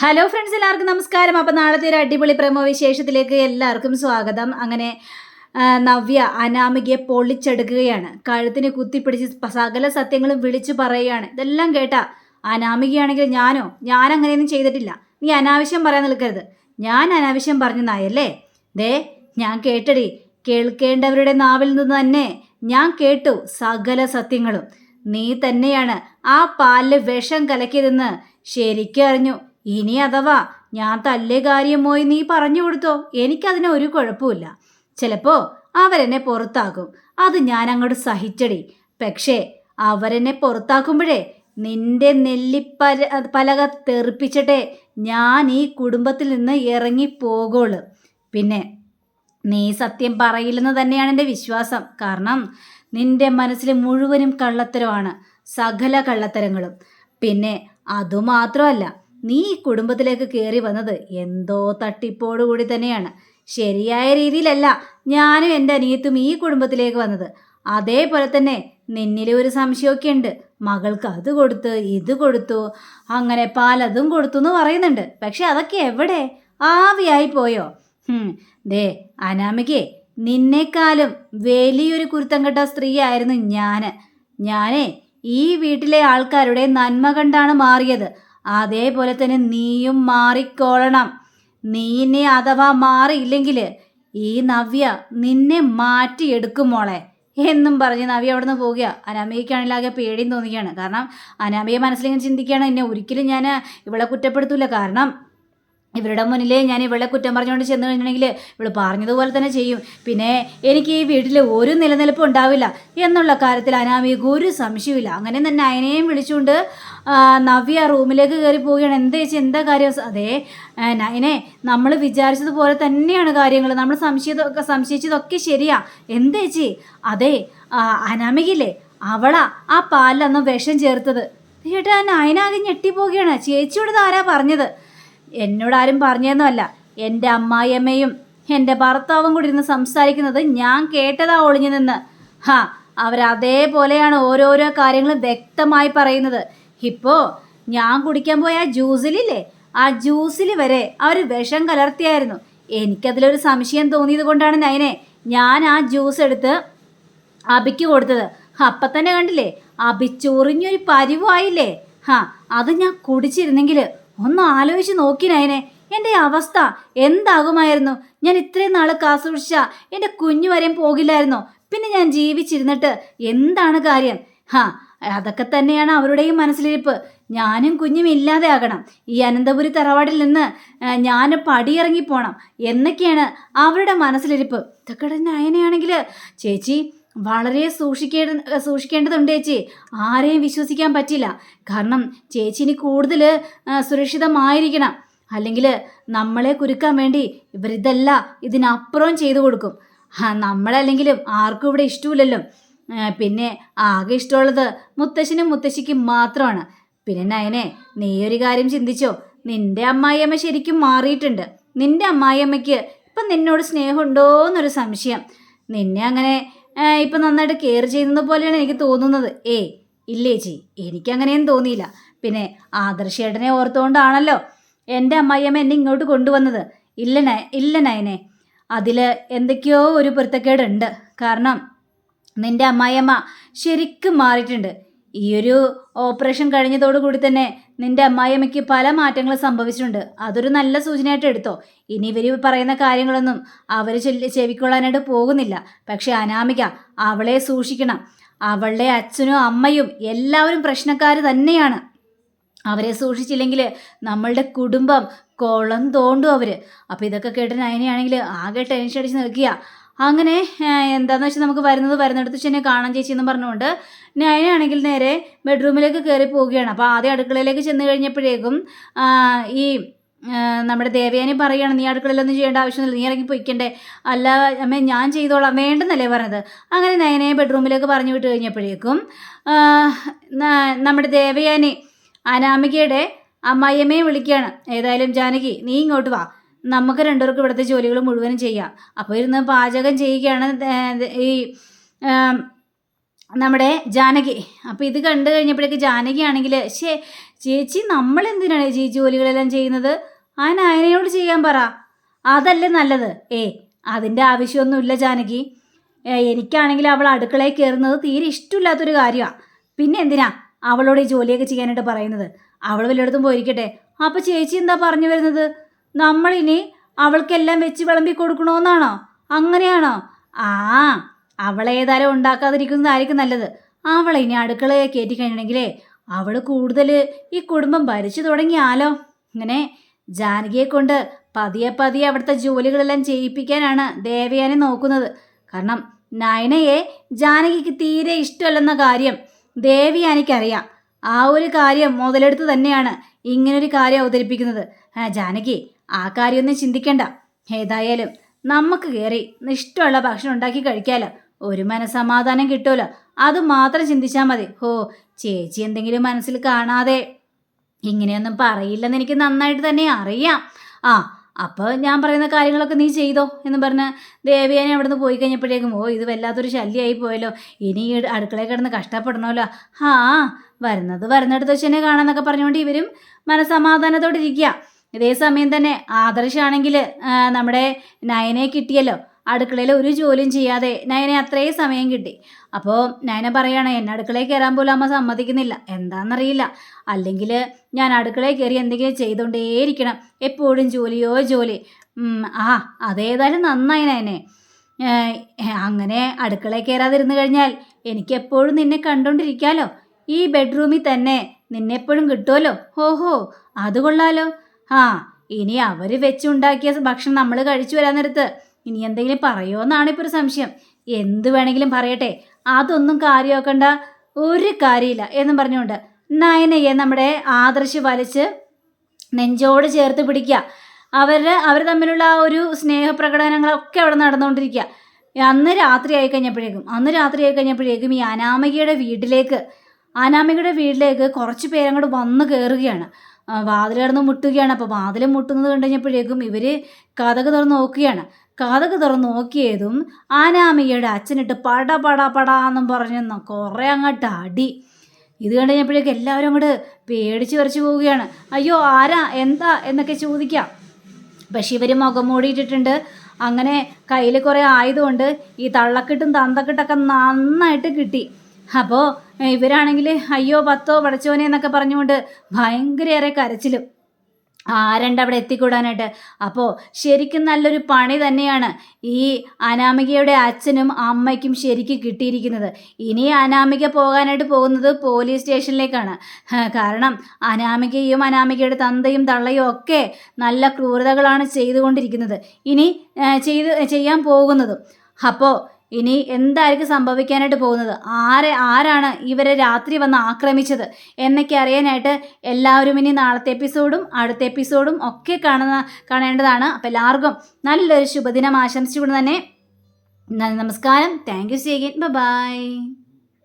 Hello friends എല്ലാവർക്കും നമസ്കാരം. അപ്പം നാളത്തെ ഒരു അടിപൊളി പ്രമോ വിശേഷത്തിലേക്ക് എല്ലാവർക്കും സ്വാഗതം. അങ്ങനെ നവ്യ അനാമികയെ പൊള്ളിച്ചെടുക്കുകയാണ് കഴുത്തിന് കുത്തിപ്പിടിച്ച് സകല സത്യങ്ങളും വിളിച്ചു പറയുകയാണ്. ഇതെല്ലാം കേട്ടാ അനാമികയാണെങ്കിൽ ഞാനോ? ഞാൻ അങ്ങനെയൊന്നും ചെയ്തിട്ടില്ല. നീ അനാവശ്യം പറയാൻ നിൽക്കരുത്. ഞാൻ അനാവശ്യം പറഞ്ഞു നായല്ലേ? ദേ ഞാൻ കേട്ടടി. കേൾക്കേണ്ടവരുടെ നാവിൽ നിന്ന് തന്നെ ഞാൻ കേട്ടു സകല സത്യങ്ങളും. നീ തന്നെയാണ് ആ പാലിൽ വിഷം കലക്കിയതെന്ന് ശരിക്കും അറിഞ്ഞു ഇനി അഥവാ ഞാൻ തല്ലേ കാര്യം പോയി നീ പറഞ്ഞു കൊടുത്തോ എനിക്കതിന് ഒരു കുഴപ്പമില്ല ചിലപ്പോ അവരെന്നെ പുറത്താക്കും. അത് ഞാൻ അങ്ങോട്ട് സഹിച്ചടി. പക്ഷേ അവരെന്നെ പുറത്താക്കുമ്പോഴേ നിന്റെ നെല്ലിപ്പല പലക തെറിപ്പിച്ചിട്ടേ ഞാൻ ഈ കുടുംബത്തിൽ നിന്ന് ഇറങ്ങി പോകുള്ളൂ പിന്നെ നീ സത്യം പറയില്ലെന്ന് തന്നെയാണ് എന്റെ വിശ്വാസം. കാരണം നിന്റെ മനസ്സിൽ മുഴുവനും കള്ളത്തരമാണ്. സകല കള്ളത്തരങ്ങളും. പിന്നെ അതുമാത്രമല്ല നീ ഈ കുടുംബത്തിലേക്ക് കയറി വന്നത് എന്തോ തട്ടിപ്പോടുകൂടി തന്നെയാണ്. ശരിയായ രീതിയിലല്ല ഞാനും എന്റെ അനിയത്തും ഈ കുടുംബത്തിലേക്ക് വന്നത്. അതേപോലെ തന്നെ നിന്നിലെ ഒരു സംശയമൊക്കെ ഉണ്ട്. മകൾക്ക് അത് കൊടുത്ത് ഇത് കൊടുത്തു അങ്ങനെ പാലതും കൊടുത്തു എന്ന് പറയുന്നുണ്ട്. പക്ഷെ അതൊക്കെ എവിടെ? ആവിയായി പോയോ? ദേ അനാമികേ നിന്നേക്കാളും വലിയൊരു കുരുത്തം കെട്ട സ്ത്രീയായിരുന്നു ഞാൻ ഞാനേ ഈ വീട്ടിലെ ആൾക്കാരുടെ നന്മ കണ്ടാണ് മാറിയത്. അതേപോലെ തന്നെ നീയും മാറിക്കോളണം. നീ ഇനി അഥവാ മാറിയില്ലെങ്കിൽ ഈ നവ്യ നിന്നെ മാറ്റിയെടുക്കും മോളെ എന്നും പറഞ്ഞ് നവ്യ അവിടെ നിന്ന് പോവുക. അനാമികയ്ക്കാണെങ്കിൽ ആകെ പേടിയും തോന്നിക്കുകയാണ്. കാരണം അനാമിക മനസ്സിലിങ്ങനെ ചിന്തിക്കുകയാണ് എന്നെ ഒരിക്കലും ഞാൻ ഇവളെ കുറ്റപ്പെടുത്തൂല. കാരണം ഇവരുടെ മുന്നിൽ ഞാൻ ഇവളെ കുറ്റം പറഞ്ഞുകൊണ്ട് ചെന്ന് കഴിഞ്ഞിട്ടുണ്ടെങ്കിൽ ഇവിടെ പറഞ്ഞതുപോലെ തന്നെ ചെയ്യും. പിന്നെ എനിക്ക് ഈ വീട്ടിൽ ഒരു നിലനിൽപ്പ് ഉണ്ടാവില്ല എന്നുള്ള കാര്യത്തിൽ അനാമിക ഒരു സംശയമില്ല അങ്ങനെ തന്നെ അയനെയും വിളിച്ചുകൊണ്ട് നവ്യ റൂമിലേക്ക് കയറി പോവുകയാണ്. എന്താ ചേച്ചി? എന്താ കാര്യം? അതെ നയനെ നമ്മൾ വിചാരിച്ചതുപോലെ തന്നെയാണ് കാര്യങ്ങൾ. നമ്മൾ സംശയതൊക്കെ സംശയിച്ചതൊക്കെ ശരിയാ. എന്താ ചേച്ചി? അതെ അനാമികില്ലേ അവളാ ആ പാലിലൊന്നും വിഷം ചേർത്തത്. ചേട്ടാ നയനാകെ ഞെട്ടിപ്പോവുകയാണ്. ചേച്ചിയോട് ആരാ പറഞ്ഞത്? എന്നോട് ആരും പറഞ്ഞതൊന്നുമല്ല എന്റെ അമ്മായിയമ്മയും എന്റെ ഭർത്താവും കൂടി ഇരുന്ന് സംസാരിക്കുന്നത് ഞാൻ കേട്ടതാ ഒളിഞ്ഞു നിന്ന്. ഹാ അവരതേപോലെയാണ് ഓരോരോ കാര്യങ്ങളും വ്യക്തമായി പറയുന്നത്. ഇപ്പോൾ ഞാൻ കുടിക്കാൻ പോയ ആ ജ്യൂസിലില്ലേ? ആ ജ്യൂസിൽ വരെ അവർ വിഷം കലർത്തിയായിരുന്നു. എനിക്കതിലൊരു സംശയം തോന്നിയത് കൊണ്ടാണ് നയനെ ഞാൻ ആ ജ്യൂസ് എടുത്ത് അബിക്ക് കൊടുത്തത്. അപ്പൊ തന്നെ കണ്ടില്ലേ? അബി ചൊറിഞ്ഞൊരു പരിവായില്ലേ? ഹാ അത് ഞാൻ കുടിച്ചിരുന്നെങ്കിൽ ഒന്ന് ആലോചിച്ച് നോക്കി നയനെ. എന്റെ അവസ്ഥ എന്താകുമായിരുന്നു? ഞാൻ ഇത്രയും നാൾ കാസൂക്ഷിച്ച എന്റെ കുഞ്ഞു വരെയും പോകില്ലായിരുന്നോ? പിന്നെ ഞാൻ ജീവിച്ചിരുന്നിട്ട് എന്താണ് കാര്യം? ഹാ അതൊക്കെ തന്നെയാണ് അവരുടെയും മനസ്സിലിരിപ്പ്. ഞാനും കുഞ്ഞും ഇല്ലാതെ ആകണം ഈ അനന്തപുരി തറവാടിൽ നിന്ന് ഞാൻ പടിയിറങ്ങി പോണം എന്നൊക്കെയാണ് അവരുടെ മനസ്സിലിരിപ്പ്. ഇതൊക്കെ നയനയാണെങ്കിൽ ചേച്ചി വളരെ സൂക്ഷിക്കേണ്ട സൂക്ഷിക്കേണ്ടതുണ്ട് ചേച്ചി. ആരെയും വിശ്വസിക്കാൻ പറ്റില്ല. കാരണം ചേച്ചി ഇനി കൂടുതൽ സുരക്ഷിതമായിരിക്കണം. അല്ലെങ്കിൽ നമ്മളെ കുരുക്കാൻ വേണ്ടി ഇവരിതല്ല ഇതിനപ്പുറം ചെയ്തു കൊടുക്കും. നമ്മളല്ലെങ്കിലും ആർക്കും ഇവിടെ ഇഷ്ടമില്ലല്ലോ. പിന്നെ ആകെ ഇഷ്ടമുള്ളത് മുത്തശ്ശനും മുത്തശ്ശിക്കും മാത്രമാണ്. പിന്നെ നയനെ നീ ഒരു കാര്യം ചിന്തിച്ചോ? നിന്റെ അമ്മായിയമ്മ ശരിക്കും മാറിയിട്ടുണ്ട്. നിന്റെ അമ്മായിയമ്മയ്ക്ക് ഇപ്പം നിന്നോട് സ്നേഹമുണ്ടോ എന്നൊരു സംശയം. നിന്നെ അങ്ങനെ ഇപ്പം നന്നായിട്ട് കെയർ ചെയ്യുന്നത് പോലെയാണ് എനിക്ക് തോന്നുന്നത്. ഏ ഇല്ലേ ചേച്ചി? എനിക്കങ്ങനെയും തോന്നിയില്ല. പിന്നെ ആദർശേട്ടനെ ഓർത്തുകൊണ്ടാണല്ലോ എന്റെ അമ്മായിയമ്മ എന്നെ ഇങ്ങോട്ട് കൊണ്ടുവന്നത്. ഇല്ല നയ ഇല്ല നയനെ. അതിൽ എന്തൊക്കെയോ ഒരു പൊരുത്തക്കേടുണ്ട്. കാരണം നിന്റെ അമ്മായിയമ്മ ശരിക്കും മാറിയിട്ടുണ്ട്. ഈ ഒരു ഓപ്പറേഷൻ കഴിഞ്ഞതോടുകൂടി തന്നെ നിന്റെ അമ്മായിയമ്മയ്ക്ക് പല മാറ്റങ്ങളും സംഭവിച്ചിട്ടുണ്ട്. അതൊരു നല്ല സൂചനയായിട്ട് എടുത്തോ. ഇനി ഇവർ പറയുന്ന കാര്യങ്ങളൊന്നും അവർ ചെവിക്കൊള്ളാനായിട്ട് പോകുന്നില്ല. പക്ഷെ അനാമിക അവളെ സൂക്ഷിക്കണം. അവളുടെ അച്ഛനും അമ്മയും എല്ലാവരും പ്രശ്നക്കാർ തന്നെയാണ്. അവരെ സൂക്ഷിച്ചില്ലെങ്കിൽ നമ്മളുടെ കുടുംബം കൊളം തോണ്ടും അവർ അപ്പോൾ ഇതൊക്കെ കേട്ട് നയനയാണെങ്കിൽ ആകെ ടെൻഷൻ അടിച്ച് നിൽക്കുക. അങ്ങനെ എന്താന്ന് വെച്ചാൽ നമുക്ക് വരുന്നത് വരുന്നിടത്ത് ചെന്നെ കാണാൻ ചേച്ചി എന്ന് പറഞ്ഞുകൊണ്ട് നയനയാണെങ്കിൽ നേരെ ബെഡ്റൂമിലേക്ക് കയറി പോവുകയാണ്. അപ്പോൾ ആദ്യം അടുക്കളയിലേക്ക് ചെന്ന് കഴിഞ്ഞപ്പോഴേക്കും ഈ നമ്മുടെ ദേവയാനി പറയുകയാണ് നീ അടുക്കളയിലൊന്നും ചെയ്യേണ്ട ആവശ്യമില്ല നീ ഇറങ്ങി പൊയ്ക്കണ്ടേ. അല്ല അമ്മേ ഞാൻ ചെയ്തോളാം വേണ്ടെന്നല്ലേ പറഞ്ഞത്. അങ്ങനെ നയനയെ ബെഡ്റൂമിലേക്ക് പറഞ്ഞു വിട്ട് കഴിഞ്ഞപ്പോഴേക്കും നമ്മുടെ ദേവയാനി അനാമികയുടെ അമ്മായിയമ്മയെ വിളിക്കുകയാണ്. ഏതായാലും ജാനകി നീ ഇങ്ങോട്ട് വാ. നമുക്ക് രണ്ടുപേർക്കും ഇവിടുത്തെ ജോലികൾ മുഴുവനും ചെയ്യാം. അപ്പോൾ ഇരുന്ന് പാചകം ചെയ്യുകയാണ് ഈ നമ്മുടെ ജാനകി. അപ്പോൾ ഇത് കണ്ടു കഴിഞ്ഞപ്പോഴേക്ക് ജാനകി ആണെങ്കിൽ ശേ ചേച്ചി നമ്മൾ എന്തിനാണ് ഈ ജോലികളെല്ലാം ചെയ്യുന്നത്? ആ നായനയോട് ചെയ്യാൻ പറ. അതല്ലേ നല്ലത്. ഏ അതിന്റെ ആവശ്യമൊന്നുമില്ല ജാനകി. എനിക്കാണെങ്കിൽ അവൾ അടുക്കളയിൽ കയറുന്നത് തീരെ ഇഷ്ടമില്ലാത്തൊരു കാര്യമാണ് പിന്നെ എന്തിനാ അവളോട് ഈ ജോലിയൊക്കെ ചെയ്യാനായിട്ട് പറയുന്നത്? അവൾ വല്ലയിടത്തും പോയിരിക്കട്ടെ. അപ്പോൾ ചേച്ചി എന്താ പറഞ്ഞു വരുന്നത്? നമ്മളിനി അവൾക്കെല്ലാം വെച്ച് വിളമ്പി കൊടുക്കണമെന്നാണോ അങ്ങനെയാണോ? ആ അവളേതായാലും ഉണ്ടാക്കാതിരിക്കുന്നതായിരിക്കും നല്ലത്. അവളെ ഇനി അടുക്കളയെ കയറ്റി കഴിഞ്ഞിട്ടുണ്ടെങ്കിലേ അവൾ കൂടുതൽ ഈ കുടുംബം ഭരിച്ചു തുടങ്ങിയാലോ? ഇങ്ങനെ ജാനകിയെ കൊണ്ട് പതിയെ പതിയെ അവിടുത്തെ ജോലികളെല്ലാം ചെയ്യിപ്പിക്കാനാണ് ദേവയാനെ നോക്കുന്നത്. കാരണം നയനയെ ജാനകിക്ക് തീരെ ഇഷ്ടമല്ലെന്ന കാര്യം ദേവിയാനിക്കറിയാം. ആ ഒരു കാര്യം മുതലെടുത്ത് തന്നെയാണ് ഇങ്ങനൊരു കാര്യം അവതരിപ്പിക്കുന്നത്. ജാനകി ആ കാര്യമൊന്നും ചിന്തിക്കണ്ട. ഏതായാലും നമുക്ക് കയറി ഇഷ്ടമുള്ള ഭക്ഷണം ഉണ്ടാക്കി കഴിക്കാലോ. ഒരു മനസമാധാനം കിട്ടുമല്ലോ അത് മാത്രം ചിന്തിച്ചാൽ മതി. ഹോ ചേച്ചി എന്തെങ്കിലും മനസ്സിൽ കാണാതെ. ഇങ്ങനെയൊന്നും പറയില്ലെന്ന് എനിക്ക് നന്നായിട്ട് തന്നെ അറിയാം. ആ അപ്പോൾ ഞാൻ പറയുന്ന കാര്യങ്ങളൊക്കെ നീ ചെയ്തോ എന്ന് പറഞ്ഞ് ദേവിയാനെ അവിടെ നിന്ന് പോയി കഴിഞ്ഞപ്പോഴേക്കും ഓ ഇത് വല്ലാത്തൊരു ശല്യമായി പോയല്ലോ. ഇനി ഈ അടുക്കളയിൽ കിടന്ന് കഷ്ടപ്പെടണമല്ലോ. ആ വരുന്നത് വരുന്നിടത്ത് വെച്ച് തന്നെ കാണാമെന്നൊക്കെ പറഞ്ഞുകൊണ്ട് ഇവരും മനസമാധാനത്തോടെ ഇരിക്കുക ഇതേ സമയം തന്നെ ആദർശാണെങ്കിൽ നമ്മുടെ നയനെ കിട്ടിയല്ലോ. അടുക്കളയിൽ ഒരു ജോലിയും ചെയ്യാതെ നയനെ അത്രയും സമയം കിട്ടി. അപ്പോൾ നയന പറയാണ് എന്നെ അടുക്കളയിൽ കയറാൻ പോലും അമ്മ സമ്മതിക്കുന്നില്ല. എന്താണെന്നറിയില്ല അല്ലെങ്കിൽ ഞാൻ അടുക്കളയിൽ കയറി എന്തെങ്കിലും ചെയ്തുകൊണ്ടേയിരിക്കണം. എപ്പോഴും ജോലിയോ ജോലി. ആ അതേതായാലും നന്നായി നയനെ. അങ്ങനെ അടുക്കളയിൽ കയറാതിരുന്നു കഴിഞ്ഞാൽ എനിക്കെപ്പോഴും നിന്നെ കണ്ടുകൊണ്ടിരിക്കാമല്ലോ ഈ ബെഡ്റൂമിൽ തന്നെ നിന്നെപ്പോഴും കിട്ടുമല്ലോ ഓഹോ അത് കൊള്ളാലോ. ആ ഇനി അവർ വെച്ചുണ്ടാക്കിയ ഭക്ഷണം നമ്മൾ കഴിച്ചു വരാൻ നേരത്ത് ഇനി എന്തെങ്കിലും പറയുമോന്നാണ് ഇപ്പോൾ ഒരു സംശയം. എന്ത് വേണമെങ്കിലും പറയട്ടെ. അതൊന്നും കാര്യമാക്കണ്ട. ഒരു കാര്യമില്ല എന്നും പറഞ്ഞുകൊണ്ട് നയനയെ നമ്മുടെ ആദർശ് വലിച്ച് നെഞ്ചോട് ചേർത്ത് പിടിക്കുക അവരുടെ അവർ തമ്മിലുള്ള ആ ഒരു സ്നേഹപ്രകടനങ്ങളൊക്കെ അവിടെ നടന്നുകൊണ്ടിരിക്കുക അന്ന് രാത്രി ആയി കഴിഞ്ഞപ്പോഴേക്കും അന്ന് രാത്രി ആയി കഴിഞ്ഞപ്പോഴേക്കും ഈ അനാമികയുടെ വീട്ടിലേക്ക് അനാമികയുടെ വീട്ടിലേക്ക് കുറച്ച് പേരങ്ങോട്ട് വന്ന് കയറുകയാണ് വാതിൽ കിടന്ന് മുട്ടുകയാണ്. അപ്പോൾ വാതിൽ മുട്ടുന്നത് കണ്ടു കഴിഞ്ഞപ്പോഴേക്കും ഇവർ കഥക് തുറന്ന് നോക്കുകയാണ്. കഥക് തുറന്ന് നോക്കിയതും ആനാമികയുടെ അച്ഛനിട്ട് പട പട പട പടാന്നും പറഞ്ഞു കുറേ അങ്ങോട്ട് അടി. ഇത് കണ്ടു കഴിഞ്ഞപ്പോഴേക്കും എല്ലാവരും അങ്ങോട്ട് പേടിച്ച് വരച്ച് പോവുകയാണ്. അയ്യോ ആരാ? എന്താ? എന്നൊക്കെ ചോദിക്കാം. പക്ഷെ ഇവർ മുഖം മൂടിയിട്ടിട്ടുണ്ട്. അങ്ങനെ കയ്യിൽ കുറേ ആയതുകൊണ്ട് ഈ തള്ളക്കെട്ടും തന്തക്കെട്ടൊക്കെ നന്നായിട്ട് കിട്ടി. അപ്പോൾ ഇവരാണെങ്കിൽ അയ്യോ പത്തോ പടച്ചോനെ എന്നൊക്കെ പറഞ്ഞുകൊണ്ട് ഭയങ്കരയേറെ കരച്ചിലും ആരണ്ട് അവിടെ എത്തിക്കൂടാനായിട്ട്. അപ്പോൾ ശരിക്കും നല്ലൊരു പണി തന്നെയാണ് ഈ അനാമികയുടെ അച്ഛനും അമ്മയ്ക്കും ശരിക്കും കിട്ടിയിരിക്കുന്നത്. ഇനി അനാമിക പോകാനായിട്ട് പോകുന്നത് പോലീസ് സ്റ്റേഷനിലേക്കാണ്. കാരണം അനാമികയും അനാമികയുടെ തന്തയും തള്ളയും ഒക്കെ നല്ല ക്രൂരതകളാണ് ചെയ്തുകൊണ്ടിരിക്കുന്നത്. ഇനി ചെയ്ത് ചെയ്യാൻ പോകുന്നതും. അപ്പോൾ ഇനി എന്തായിരിക്കും സംഭവിക്കാനായിട്ട് പോകുന്നത്? ആരെ ആരാണ് ഇവരെ രാത്രി വന്ന് ആക്രമിച്ചത്? എന്നൊക്കെ അറിയാനായിട്ട് എല്ലാവരും ഇനി നാളത്തെ എപ്പിസോഡും അടുത്ത എപ്പിസോഡും ഒക്കെ കാണുന്ന കാണേണ്ടതാണ്. അപ്പോൾ എല്ലാവർക്കും നല്ലൊരു ശുഭദിനം ആശംസിച്ചുകൊണ്ട് തന്നെ നമസ്കാരം. Thank you see again bye